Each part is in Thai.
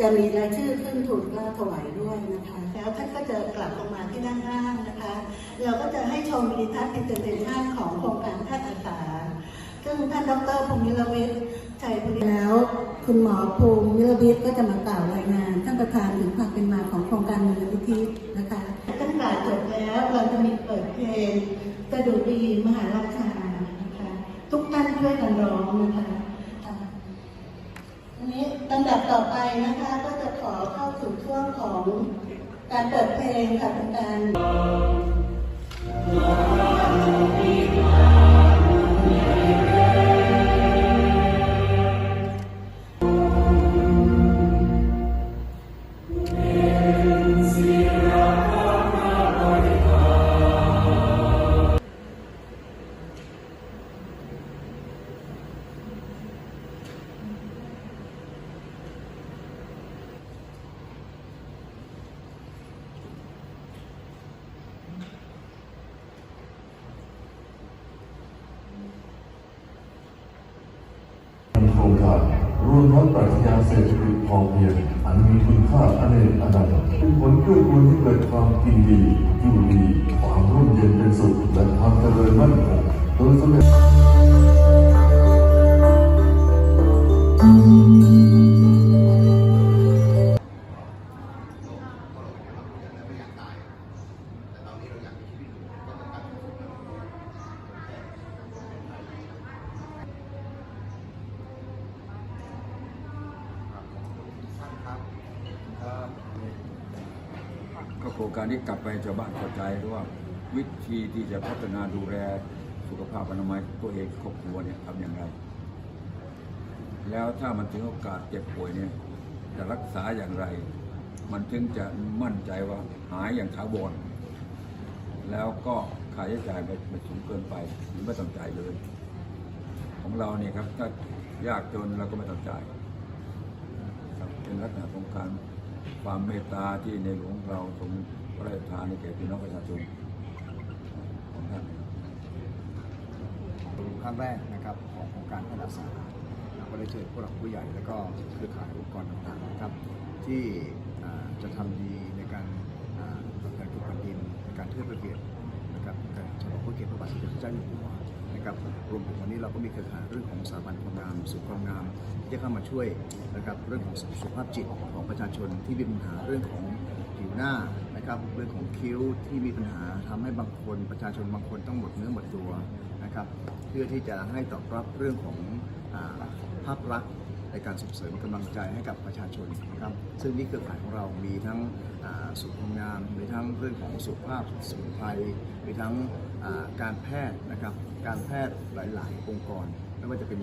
จะมีรายชื่อขึ้นถวายด้วยนะคะ แล้วท่านก็จะกลับลงมาที่ด้านล่างนะคะ เราก็จะให้ชมวิดีทัศน์พิเศษท่านของโครงการท่านอาสา ซึ่งท่านดรพงศ์นิรเวชชัยพุทแล้ว คุณหมอภูมิวิรวิทย์ก็จะมากล่าวรายงานท่านประธานถึงความเป็นมาของโครงการมูลนิธินะคะตั้งแต่จบแล้วเราจะมีเปิดเพลงกระดูกดีมหาราชานะคะ ทุกท่านช่วยกันร้องนะคะอันนี้ลำดับต่อไปนะคะก็จะขอเข้าสู่ช่วง ของการเปิดเพลงค่ะเป็นการ รงการรวมทั้งปรัชญาเศรษฐกิจพอเพียงอันมีคุณค่าอเนกอนันต์เป็นผลเกื้อกูลที่เกิดความกินดีอยู่ดี ความร่มเย็นเป็นสุขและความเจริญมั่นคงโดยสมเด็จ ก็โครงการนี้กลับไปชาวบ้านเข้าใจว่าวิธีที่จะพัฒนาดูแลสุขภาพอนามัยตัวเองครอบครัวเนี่ยทำอย่างไร แล้วถ้ามันถึงโอกาสเจ็บป่วยเนี่ยจะรักษาอย่างไร มันถึงจะมั่นใจว่าหายอย่างถาวรแล้วก็ค่าใช้จ่ายไม่ไม่สูงเกินไปหรือไม่ต้องจ่ายเลย ของเราเนี่ยครับถ้ายากจนเราก็ไม่ต้องจ่ายครับเป็นลักษณะของการ ความเมตตาที่ในหลวงเราทรงพระราชทานให้แก่พี่น้องประชาชนของท่านครั้งแรกนะครับของโครงการพัฒนาสาเราก็ได้เชิญผู้หลักผู้ใหญ่ และก็เครือข่ายองค์กรต่างๆนะครับ ที่จะทำดีในการอ่าตอบแทนคุณแผ่นดินในการเทิดพระเกียรตินะครับการฉลองพระเกียรติพระบาทสมเด็จพระเจ้าอยู่หัว นะครับรวมถึงวันนี้เราก็มีเครือข่ายเรื่องของสถาบันความงามสุขความงามที่จะเข้ามาช่วยนะครับเรื่องของสุขภาพจิตของประชาชนที่มีปัญหาเรื่องของผิวหน้านะครับเรื่องของคิ้วที่มีปัญหาทำให้บางคนประชาชนบางคนต้องหมดเนื้อหมดตัวนะครับเพื่อที่จะให้ตอบรับเรื่องของอภาพลักษณ์ ในการส่งเสริมกำลังใจให้กับประชาชนนะครับซึ่งนี่เครือข่ายของเรามีทั้งสุขภาพงามมีทั้งเรื่องของสุขภาพสมุนไพรมีทั้งการแพทย์นะครับการแพทย์หลาย ๆ องค์กร ไม่ว่าจะเป็น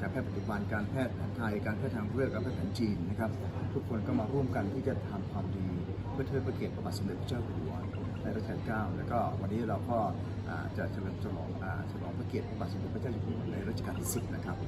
การแพทย์ปัจจุบันการแพทย์แผนไทย การแพทย์ทางเลือกการแพทย์แผนจีนนะครับทุกคนก็มาร่วมกันที่จะทำความดีเพื่อเทิดพระเกียรติพระบาทสมเด็จพระเจ้าอยู่หัวในรัชกาลที่9แล้วก็วันนี้เราก็อ่าจะเฉลิมฉลองฉลองพระเกียรติพระบาทสมเด็จพระเจ้าอยู่หัวในรัชกาลที่10นะครับ